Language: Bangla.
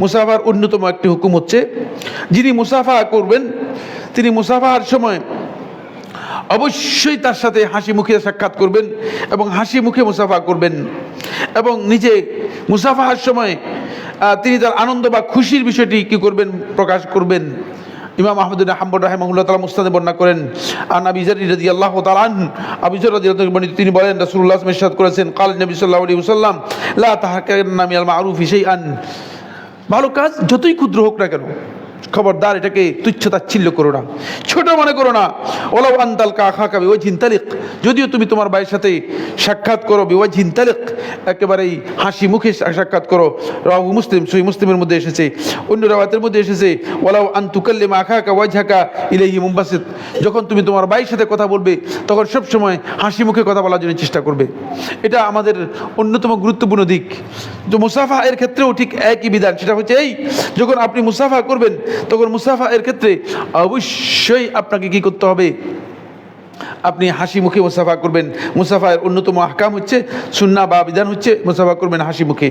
মুসাফার অন্যতম একটি হুকুম হচ্ছে, যিনি মুসাফা করবেন, তিনি মুসাফার সময় অবশ্যই তার সাথে হাসি মুখে সাক্ষাৎ করবেন এবং হাসি মুখে মুসাফা করবেন এবং নিজে মুসাফার সময় তিনি তার আনন্দ বা খুশির বিষয়টি কি করবেন, প্রকাশ করবেন। ইমাম আহমদুল হাম্বর রাহেমাহুল্লাহ তালা মুস্তাদে বর্ণনা করেন আর নাবি জারি রাজি আল্লাহ তালান আবিজর রাজি তিনি বলেন রাসুল্লাহ মেশাদ করেছেন কাল নবী সাল্লাহ আলী লা তাহাকের নামি আল মারুফ হিসেই আন ভালো কাজ যতই ক্ষুদ্র হোক না কেন খবরদার, এটাকে তুচ্ছ তাচ্ছিল্য করো না। ছোট মনে করো না ওলাও আন্তাল কা খা কাবি ওই চিন্তালিক যদিও তুমি তোমার ভাইয়ের সাথে সাক্ষাৎ করো বিওয়াজ চিন্তালিক একেবারেই হাসি মুখে সাক্ষাৎ করো। রাহু মুসলিম, সহি মুসলিমের মধ্যে এসেছে। অন্য রাওয়াতের মধ্যে এসেছে ওলাও আন্তুকাল্লে মাখা কা ওয়াজহাকা ইলাইহি মুম্বাসিত যখন তুমি তোমার ভাইয়ের সাথে কথা বলবে, তখন সব সময় হাসি মুখে কথা বলার জন্য চেষ্টা করবে। এটা আমাদের অন্যতম গুরুত্বপূর্ণ দিক। তো মুসাফা এর ক্ষেত্রেও ঠিক একই বিধান, সেটা হচ্ছে এই, যখন আপনি মুসাফা করবেন তখন মুসাফা এর ক্ষেত্রে অবশ্যই আপনাকে কি করতে হবে? আপনি হাসি মুখে মুসাফা করবেন। মুসাফার অন্যতম আহকাম হচ্ছে সুন্না বা বিধান হচ্ছে মুসাফা করবেন হাসি মুখে।